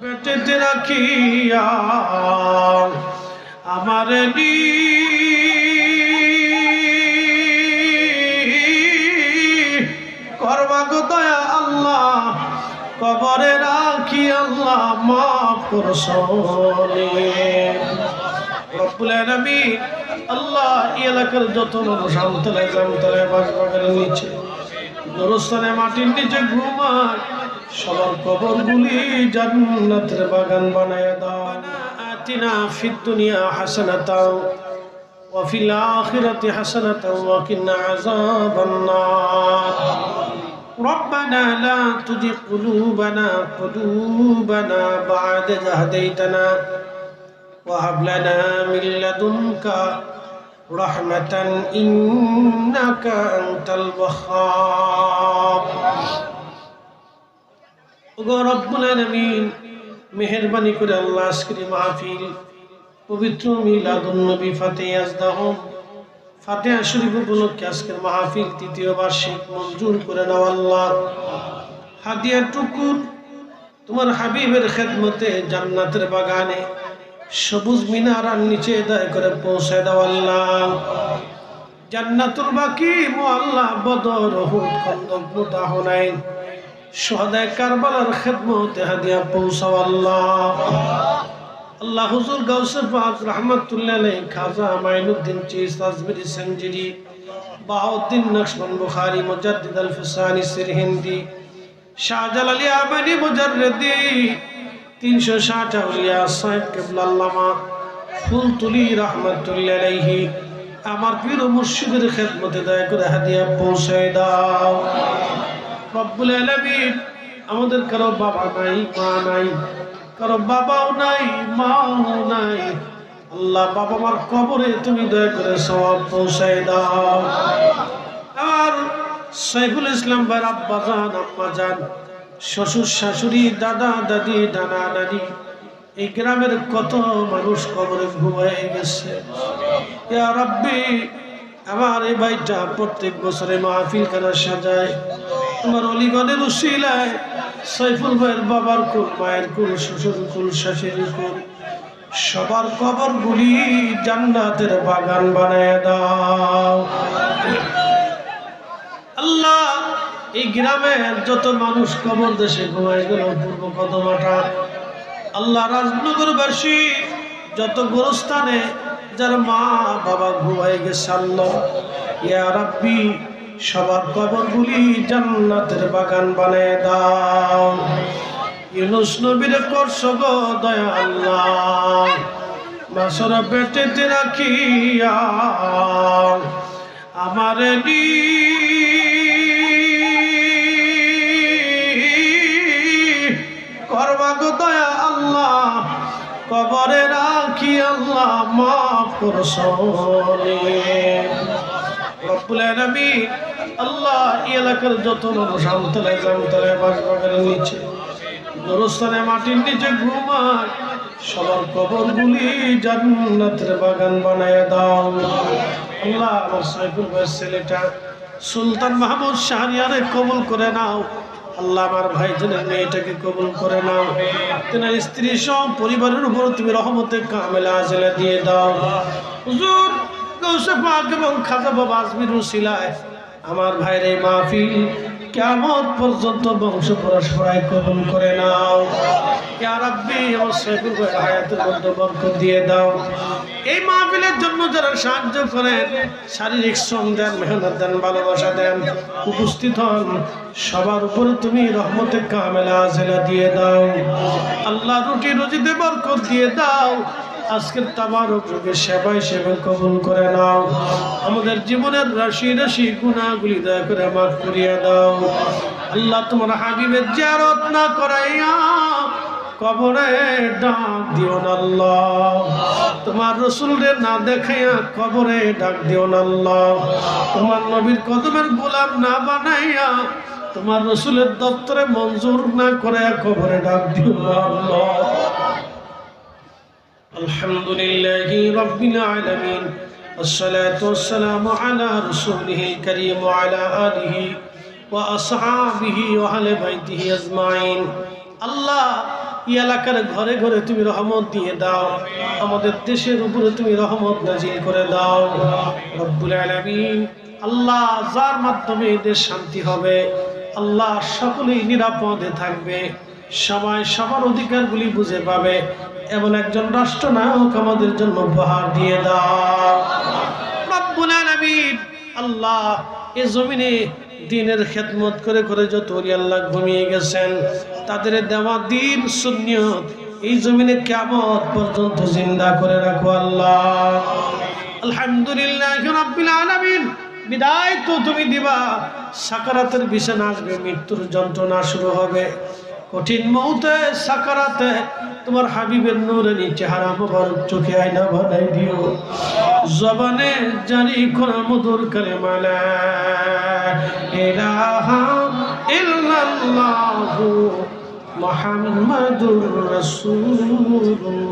বেঁচেতে রাখিয়া আমার নি করবাগো দয়া আল্লাহ, কবরে রাখি আল্লাহ, মাফ করছনে রব্বুল আলামিন আল্লাহ এলাকার যত মানুষ আমতলায়, জামতলায়, বাসবাগানের নিচে, গোরস্থানে, মাটির নিচে ঘুমায়। সবার কবর গুলি জান্নাতের বাগান বানায় দাও আতিনা ফিদ দুনিয়া হাসানাতাও وفي الآخرة حسنة وقنا عذاب النار ربنا لا تزغ قلوبنا قلوبنا بعد إذ هديتنا وهب لنا من لدنك رحمة إنك أنت الوهاب ওগো রব্বুল আলামিন মেহেরবানি করে আল্লাহ আজকের মাহফিল পবিত্র মিলাদুন নবী ফাতেহ আজদাহ, ফাতেহা শরীফ উপলক্ষে আজকের মাহফিল তৃতীয় বার্ষিক মঞ্জুর করে নাও আল্লাহ। হাদিয়া টুকুর তোমার হাবিবের খেদমতে জান্নাতের বাগানে সবুজ মিনারার নিচে দয়া করে পৌঁছে দাও আল্লাহ। জান্নাতুল বাকি মোয়াল্লা বদর হুদ খন্দক মুতা হুনাইন সোহাদায় কারবালার খেদমতে হাদিয়া পৌঁছাও আল্লাহ। আল্লাহ হুজুর গাউসে পাক রহমাতুল্লাহ খাজা মাইনুদ্দিন চিস আজমিরি সঞ্জিরি বাউদ্দিন নকশবন্দ বুখারী, মুজাদ্দিদ আল ফিসানি সিরহিন্দি, শাহজালালি আবানি মুজাররদি 360 আউলিয়া সাহেব কিবলা আল্লামা, ফুলতুলি রহমাতুল্লাহ আমার পীর মুর্শিদের খেদমতে দয়া করে হাদিয়া পৌঁছে দাও। রব্বুল আলামিন আমাদের কারও বাবা নাই, মা নাই, কারও বাবাও নাই, মাও নাই। আল্লাহ বাবা মার কবরে তুমি দয়া করে সব পৌঁছাই দাও। আর সাইফুল ইসলাম ভাই আব্বা জান, আম্মা জান, শ্বশুর শাশুড়ি, দাদা, দাদি, নানা, নানি, এই গ্রামের কত মানুষ কবরে ঘুমায় গেছে। আমার এই ভাইটা প্রত্যেক বছরে মাহফিল খানা সাজায়? তোমার অলিগণের উশিলায় সৈফুল ভাইয়ের বাবার কুল, মায়ের কুল, শ্বশুর কুল, শাশুড়ির কুল, সবার কবর গুলি জান্নাতের বাগান বানায় দাও। আল্লাহ, এই গ্রামের যত মানুষ কবর দেশে ঘুমায় গেল, পূর্ব কদমাটা। আল্লাহ রাজনগরবাসী যত গোরস্থানে, যার মা বাবা ঘুমায় গেছে, আল্লাহ, ইয়া রাব্বি সবার কবরগুলি জান্নাতের বাগান বানায় দাও। ইউনুস নবীর করছ গো দয়া আল্লাহ মাসরা বেটেতে রাখিয়া আমার নি দয়া আল্লাহ, কবরে রাখি আল্লাহ, মাফ করছনে এলাকার যত নিচে। মাটির নিচে বাগান বানায় দাও। আল্লাহ আমার সাইফুল ছেলেটা সুলতান মাহমুদ শাহরিয়ারে কবুল করে নাও। আল্লাহ আমার ভাই ভাইজানের মেয়েটাকে কবুল করে নাও। তেনার স্ত্রী সব পরিবারের উপর তুমি রহমতে কামেলা আজলা দিয়ে দাও। হুজুর এবং আজমির উসিলায় আমার ভাইয়ের এই মাহফিল কেমন পর্যন্ত বংশ পরস্পরায় কবুল করে নাও। দিয়ে দাও। এই মাহফিলের জন্য যারা সাহায্য করেন, শারীরিক শ্রম দেন দেন, ভালোবাসা দেন, উপস্থিত হন, সবার উপরে তুমি আজেলা দিয়ে দাও। আল্লাহ রুটি রুজিতে বরকত দিয়ে দাও। আজকের তাবারক যুগে সেবা কবুল করে নাও। আমাদের জীবনের রাশি রাশি গুণাগুলি দয়া করে মাফ করিয়া দাও। আল্লাহ তোমার হাবিবের জিয়ারত না করাইয়া কবরে ডাক দিও আল্লাহ। তোমার রসুলের না দেখাইয়া কবরে ডাক দিও আল্লাহ। তোমার নবীর কদমের গোলাম না বানাইয়া তোমার রসুলের দপ্তরে মঞ্জুর না করে কবরে ডাক দিও আল্লাহ। الحمد لله رب العالمين والصلاة والسلام على رسوله الكريم وعلى آله وأصحابه وأهل بيته أجمعين الله এই এলাকার ঘরে ঘরে তুমি রহমত দিয়ে দাও আমাদের দেশের উপরে তুমি রহমত নাজিল করে দাও রব্বুল আলামিন আল্লাহ যার মাধ্যমে এদের শান্তি হবে আল্লাহ সকলেই নিরাপদে থাকবে সবাই সবার অধিকারগুলি বুঝে পাবে। এমন একজন রাষ্ট্রনায়ক আমাদের জন্য উপহার দিয়ে দাও। আল্লাহ এ জমিনে দিনের খেদমত করে করে যত আল্লাহ ঘুমিয়ে গেছেন, তাদের দেওয়া দিন, সুন্নিয়ত এই জমিনে কেমত পর্যন্ত জিন্দা করে রাখো আল্লাহ। আলহামদুলিল্লাহ বিদায় তো তুমি দিবা। সাকারাতের বিছানা আসবে, মৃত্যুর যন্ত্রণা শুরু হবে। কঠিন মৌতে, সাকারাতে তোমার হাবিবের নূরানি চেহারা মোবারক চোখে আয়না বানাই দিও। জবানে জানি কোন মধুর করে মালা মুহাম্মাদুর রাসূলুল্লাহ।